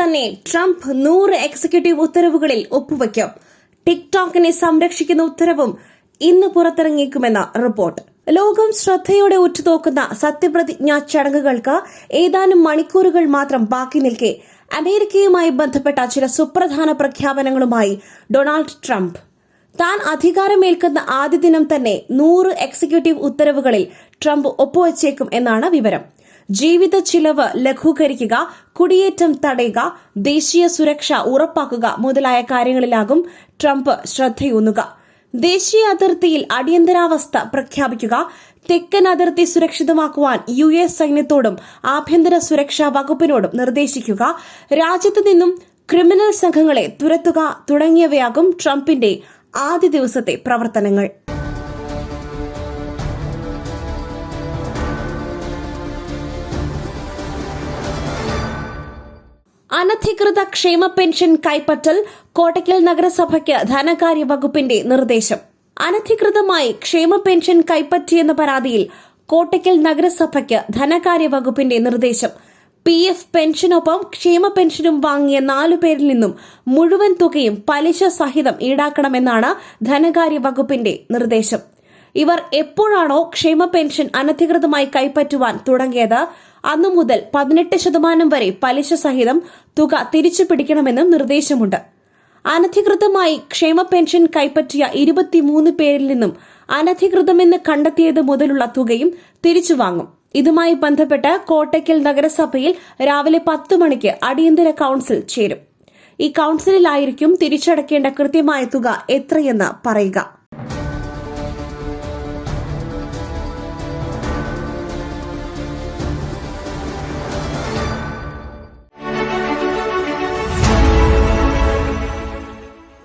തന്നെ ട്രംപ് നൂറ് എക്സിക്യൂട്ടീവ് ഉത്തരവുകളിൽ ഒപ്പുവയ്ക്കും ടിക്ടോക്കിനെ സംരക്ഷിക്കുന്ന ഉത്തരവും ഇന്ന് പുറത്തിറങ്ങിയേക്കുമെന്ന റിപ്പോർട്ട്. ലോകം ശ്രദ്ധയോടെ ഉറ്റുനോക്കുന്ന സത്യപ്രതിജ്ഞാ ചടങ്ങുകൾക്ക് ഏതാനും മണിക്കൂറുകൾ മാത്രം ബാക്കി നിൽക്കെ അമേരിക്കയുമായി ബന്ധപ്പെട്ട ചില സുപ്രധാന പ്രഖ്യാപനങ്ങളുമായി ഡൊണാൾഡ് ട്രംപ്. താൻ അധികാരമേൽക്കുന്ന ആദ്യ ദിനം തന്നെ നൂറ് എക്സിക്യൂട്ടീവ് ഉത്തരവുകളിൽ ട്രംപ് ഒപ്പുവച്ചേക്കും എന്നാണ് വിവരം. ജീവിത ചിലവ് ലഘൂകരിക്കുക കുടിയേറ്റം തടയുക ദേശീയ സുരക്ഷ ഉറപ്പാക്കുക മുതലായ കാര്യങ്ങളിലാകും ട്രംപ് ശ്രദ്ധയൂന്നുക. ദേശീയ അതിർത്തിയിൽ അടിയന്തരാവസ്ഥ പ്രഖ്യാപിക്കുക തെക്കൻ അതിർത്തി സുരക്ഷിതമാക്കുവാൻ യു എസ് സൈന്യത്തോടും ആഭ്യന്തര സുരക്ഷാ വകുപ്പിനോടും നിർദ്ദേശിക്കുക രാജ്യത്തു നിന്നും ക്രിമിനൽ സംഘങ്ങളെ തുരത്തുക തുടങ്ങിയവയാകും ട്രംപിന്റെ ആദ്യ ദിവസത്തെ പ്രവർത്തനങ്ങൾ. അനധികൃത ക്ഷേമ പെൻഷൻ കൈപ്പറ്റൽ കോട്ടയ്ക്കൽ നഗരസഭയ്ക്ക് ധനകാര്യ വകുപ്പിന്റെ നിർദ്ദേശം. അനധികൃതമായി ക്ഷേമ പെൻഷൻ കൈപ്പറ്റിയെന്ന പരാതിയിൽ കോട്ടയ്ക്കൽ നഗരസഭയ്ക്ക് ധനകാര്യ വകുപ്പിന്റെ നിർദ്ദേശം. പി എഫ് പെൻഷനൊപ്പം ക്ഷേമ പെൻഷനും വാങ്ങിയ നാലു പേരിൽ നിന്നും മുഴുവൻ തുകയും പലിശ സഹിതം ഈടാക്കണമെന്നാണ് ധനകാര്യ വകുപ്പിന്റെ നിർദ്ദേശം. ഇവർ എപ്പോഴാണോ ക്ഷേമ പെൻഷൻ അനധികൃതമായി കൈപ്പറ്റുവാൻ തുടങ്ങിയത് അന്നു മുതൽ പതിനെട്ട് ശതമാനം വരെ പലിശ സഹിതം തുക തിരിച്ചു പിടിക്കണമെന്നും നിർദ്ദേശമുണ്ട്. അനധികൃതമായി ക്ഷേമ പെൻഷൻ കൈപ്പറ്റിയ ഇരുപത്തിമൂന്ന് പേരിൽ നിന്നും അനധികൃതമെന്ന് കണ്ടെത്തിയത് മുതലുള്ള തുകയും തിരിച്ചു വാങ്ങും ഇതുമായി ബന്ധപ്പെട്ട് കോട്ടയ്ക്കൽ നഗരസഭയിൽ രാവിലെ പത്ത് മണിക്ക് അടിയന്തര കൌൺസിൽ ചേരും. ഈ കൌൺസിലിലായിരിക്കും തിരിച്ചടക്കേണ്ട കൃത്യമായ തുക എത്രയെന്ന് പറയുക.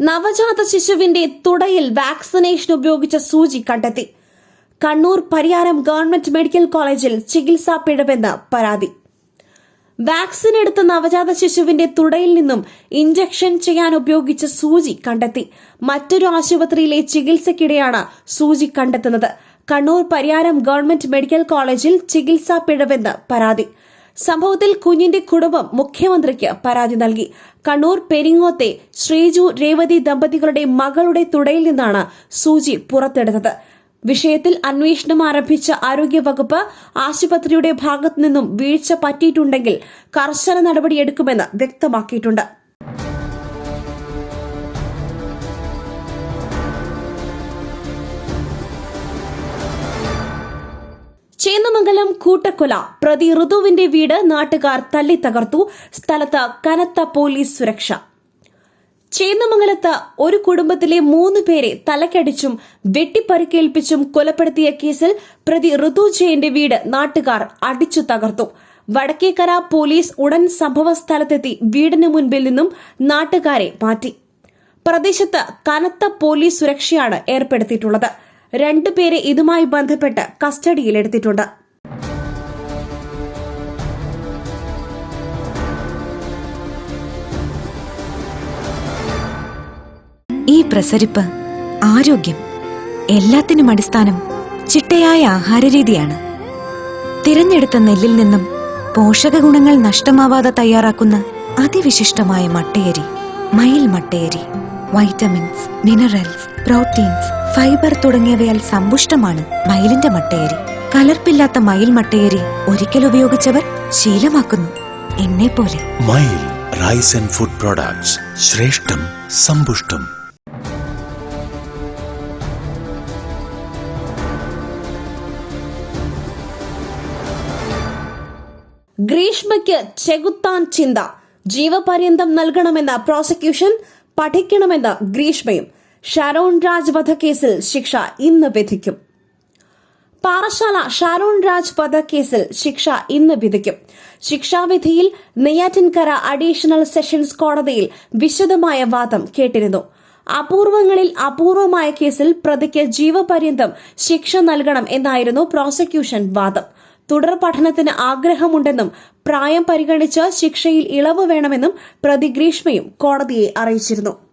നവജാത ശിശുവിന്റെ തുടയിൽ വാക്സിനേഷൻ ഉപയോഗിച്ച സൂചി കണ്ടെത്തി. കണ്ണൂർ പരിയാരം ഗവൺമെന്റ് മെഡിക്കൽ കോളേജിൽ ചികിത്സാ പിഴവെന്ന് പരാതി. വാക്സിൻ എടുത്ത നവജാത ശിശുവിന്റെ തുടയിൽ നിന്നും ഇഞ്ചക്ഷൻ ചെയ്യാൻ ഉപയോഗിച്ച സൂചി കണ്ടെത്തി. മറ്റൊരു ആശുപത്രിയിലെ ചികിത്സയ്ക്കിടെയാണ് സൂചി കണ്ടെത്തുന്നത്. കണ്ണൂർ പരിയാരം ഗവൺമെന്റ് മെഡിക്കൽ കോളേജിൽ ചികിത്സാ പിഴവെന്ന് പരാതി. സംഭവത്തിൽ കുഞ്ഞിന്റെ കുടുംബം മുഖ്യമന്ത്രിക്ക് പരാതി നൽകി. കണ്ണൂർ പെരിങ്ങോത്തെ ശ്രീജു രേവതി ദമ്പതികളുടെ മകളുടെ തുടയിൽ നിന്നാണ് സൂചി പുറത്തെടുത്തത്. വിഷയത്തിൽ അന്വേഷണം ആരംഭിച്ച ആരോഗ്യവകുപ്പ് ആശുപത്രിയുടെ ഭാഗത്തു നിന്നും വീഴ്ച പറ്റിയിട്ടുണ്ടെങ്കിൽ കർശന നടപടിയെടുക്കുമെന്ന് വ്യക്തമാക്കിയിട്ടുണ്ട്. ചേന്നമംഗലം കൂട്ടക്കൊല. പ്രതി ഋതുവിന്റെ വീട് നാട്ടുകാർ തല്ലി തകർത്തു. സ്ഥലത്ത് കനത്ത പോലീസ് സുരക്ഷ. ചേന്നമംഗലത്ത് ഒരു കുടുംബത്തിലെ മൂന്ന് പേരെ തലക്കടിച്ചും വെട്ടിപ്പരുക്കേൽപ്പിച്ചും കൊലപ്പെടുത്തിയ കേസിൽ പ്രതി ഋതു ജയന്റെ വീട് നാട്ടുകാർ അടിച്ചു തകർത്തു. വടക്കേക്കര പോലീസ് ഉടൻ സംഭവ സ്ഥലത്തെത്തി വീടിന് മുൻപിൽ നിന്നും നാട്ടുകാരെ മാറ്റി. പ്രദേശത്ത് കനത്ത പോലീസ് സുരക്ഷയാണ് ഏർപ്പെടുത്തിയിട്ടുള്ളത്. രണ്ടുപേരെ ഇതുമായി ബന്ധപ്പെട്ട് കസ്റ്റഡിയിലെടുത്തിട്ടുണ്ട്. ഈ പ്രസരിപ്പ് ആരോഗ്യം എല്ലാത്തിനും അടിസ്ഥാനം ചിട്ടയായ ആഹാരരീതിയാണ്. തിരഞ്ഞെടുത്ത നെല്ലിൽ നിന്നും പോഷക ഗുണങ്ങൾ നഷ്ടമാവാതെ തയ്യാറാക്കുന്ന അതിവിശിഷ്ടമായ മട്ടയരി മയിൽ മട്ടയരി വൈറ്റമിൻസ് മിനറൽസ് പ്രോട്ടീൻസ് ഫൈബർ തുടങ്ങിയവയാൽ സമ്പുഷ്ടമാണ് മയിലിന്റെ മട്ടയരി. കലർപ്പില്ലാത്ത മയിൽ മട്ടയരി ഒരിക്കൽ ഉപയോഗിച്ചവർ ശീലമാക്കുന്നു. എന്നെ പോലെ മയിൽ റൈസ് ആൻഡ് ഫുഡ് പ്രോഡക്ട്സ്. ശ്രേഷ്ഠം സമ്പുഷ്ടം. ഗ്രീഷ്മയ്ക്ക് ചെകുത്താൻ ചിന്ത. ജീവപര്യന്തം നൽകണമെന്ന പ്രോസിക്യൂഷൻ പഠിക്കണമെന്ന ഗ്രീഷ്മയും. ഷാരോൺ രാജ് കേസിൽ ശിക്ഷ ഇന്ന് വിധിക്കും. പാറശാല ഷാരോൺ രാജ് കേസിൽ ശിക്ഷ ഇന്ന് വിധിക്കും. ശിക്ഷാവിധിയിൽ നെയ്യാറ്റിൻകര അഡീഷണൽ സെഷൻസ് കോടതിയിൽ വിശദമായ വാദം കേട്ടിരുന്നു. അപൂർവങ്ങളിൽ അപൂർവമായ കേസിൽ പ്രതിക്ക് ജീവപര്യന്തം ശിക്ഷ നൽകണം എന്നായിരുന്നു പ്രോസിക്യൂഷൻ വാദം. തുടർ പഠനത്തിന് ആഗ്രഹമുണ്ടെന്നും പ്രായം പരിഗണിച്ച് ശിക്ഷയിൽ ഇളവ് വേണമെന്നും പ്രതി ഗ്രീഷ്മയും കോടതിയെ അറിയിച്ചിരുന്നു.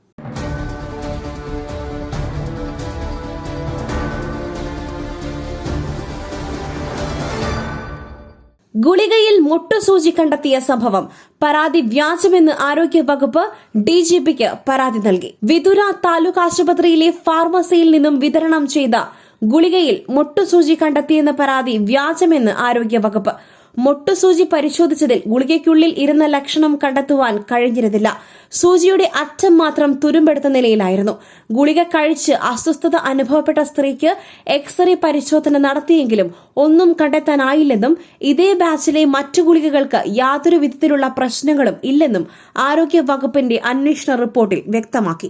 ഗുളികയിൽ മുട്ടുസൂചി കണ്ടെത്തിയ സംഭവം പരാതി വ്യാജമെന്ന് ആരോഗ്യ വകുപ്പ് ഡിജിപിക്ക് പരാതി നൽകി. വിതുര താലൂക്ക് ആശുപത്രിയിലെ ഫാർമസിയിൽ നിന്നും വിതരണം ചെയ്ത ഗുളികയിൽ മുട്ടുസൂചി കണ്ടെത്തിയെന്ന പരാതി വ്യാജമെന്ന് ആരോഗ്യ വകുപ്പ് മുട്ടുസൂചി പരിശോധിച്ചതിൽ ഗുളികയ്ക്കുള്ളിൽ ഇരുന്ന ലക്ഷണം കണ്ടെത്തുവാൻ കഴിഞ്ഞിരുന്നില്ല. സൂചിയുടെ അറ്റം മാത്രം തുരുമ്പെടുത്ത നിലയിലായിരുന്നു. ഗുളിക കഴിച്ച് അസ്വസ്ഥത അനുഭവപ്പെട്ട സ്ത്രീക്ക് എക്സ്റേ പരിശോധന നടത്തിയെങ്കിലും ഒന്നും കണ്ടെത്താനായില്ലെന്നും ഇതേ ബാച്ചിലെ മറ്റു ഗുളികകൾക്ക് യാതൊരു വിധത്തിലുള്ള പ്രശ്നങ്ങളും ഇല്ലെന്നും ആരോഗ്യ വകുപ്പിന്റെ അന്വേഷണ റിപ്പോർട്ടിൽ വ്യക്തമാക്കി.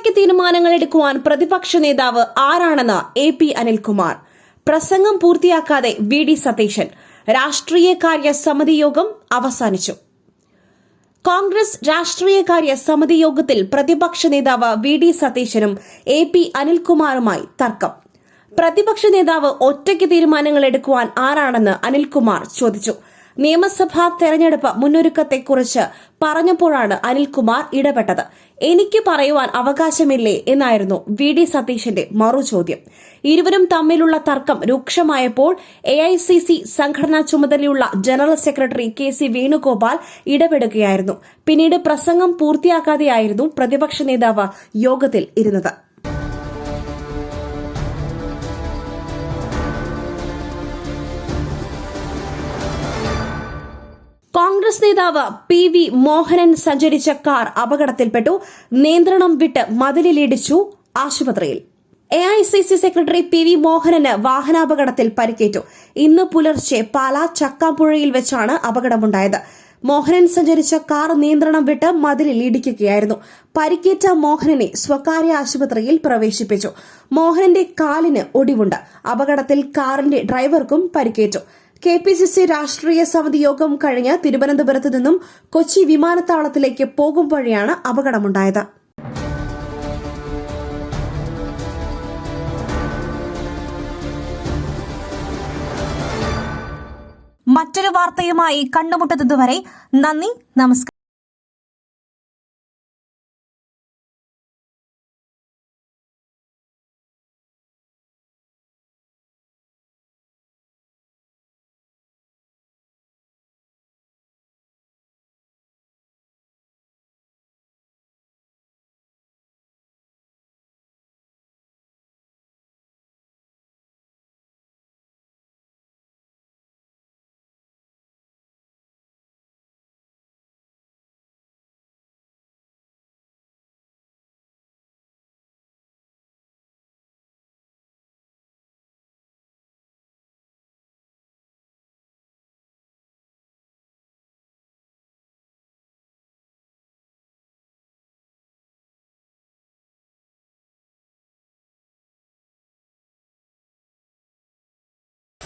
ഒറ്റയ്ക്ക് തീരുമാനങ്ങൾ എടുക്കുവാൻ പ്രതിപക്ഷ നേതാവ് ആരാണെന്ന് എ പി അനിൽകുമാർ. പ്രസംഗം പൂർത്തിയാക്കാതെ വി ഡി സതീശൻ രാഷ്ട്രീയകാര്യ സമിതി യോഗം അവസാനിച്ചു. കോൺഗ്രസ് രാഷ്ട്രീയകാര്യ സമിതി യോഗത്തിൽ പ്രതിപക്ഷ നേതാവ് വി ഡി സതീശനും എ പി അനിൽകുമാറുമായി തർക്കം. പ്രതിപക്ഷ നേതാവ് ഒറ്റയ്ക്ക് തീരുമാനങ്ങൾ എടുക്കുവാൻ ആരാണെന്ന് അനിൽകുമാർ ചോദിച്ചു. നിയമസഭാ തെരഞ്ഞെടുപ്പ് മുന്നൊരുക്കത്തെക്കുറിച്ച് പറഞ്ഞപ്പോഴാണ് അനിൽകുമാർ ഇടപെട്ടത്. എനിക്ക് പറയുവാൻ അവകാശമില്ലേ എന്നായിരുന്നു വി ഡി സതീശന്റെ മറുചോദ്യം. ഇരുവരും തമ്മിലുള്ള തർക്കം രൂക്ഷമായപ്പോൾ എ ഐ സി സി സംഘടനാ ചുമതലയുള്ള general secretary K C Venugopal ഇടപെടുകയായിരുന്നു. പിന്നീട് പ്രസംഗം പൂർത്തിയാക്കാതെയായിരുന്നു പ്രതിപക്ഷ നേതാവ് യോഗത്തിൽ ഇരുന്നത്. കോൺഗ്രസ് നേതാവ് പി വി മോഹനൻ സഞ്ചരിച്ച കാർ അപകടത്തിൽപ്പെട്ടു. നിയന്ത്രണം വിട്ട് മതിലിലിടിച്ചു ആശുപത്രിയിൽ. A I C C secretary P V Mohanan വാഹനാപകടത്തിൽ പരിക്കേറ്റു. ഇന്ന് പുലർച്ചെ പാല ചക്കാപ്പുഴയിൽ വെച്ചാണ് അപകടമുണ്ടായത്. മോഹനൻ സഞ്ചരിച്ച കാർ നിയന്ത്രണം വിട്ട് മതിലിൽ ഇടിക്കുകയായിരുന്നു പരിക്കേറ്റ മോഹനനെ സ്വകാര്യ ആശുപത്രിയിൽ പ്രവേശിപ്പിച്ചു. മോഹനന്റെ കാലിന് ഒടിവുണ്ട്. അപകടത്തിൽ കാറിന്റെ ഡ്രൈവർക്കും പരിക്കേറ്റു. കെ പി സി സി രാഷ്ട്രീയ സമിതി യോഗം കഴിഞ്ഞ് തിരുവനന്തപുരത്ത് നിന്നും കൊച്ചി വിമാനത്താവളത്തിലേക്ക് പോകും വഴിയാണ് അപകടമുണ്ടായത്. മറ്റൊരു വാർത്തയുമായി കണ്ടുമുട്ടുന്നതുവരെ നന്ദി നമസ്കാരം.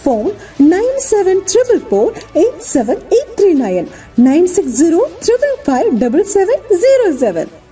phone 9744 87839 960 555 7707.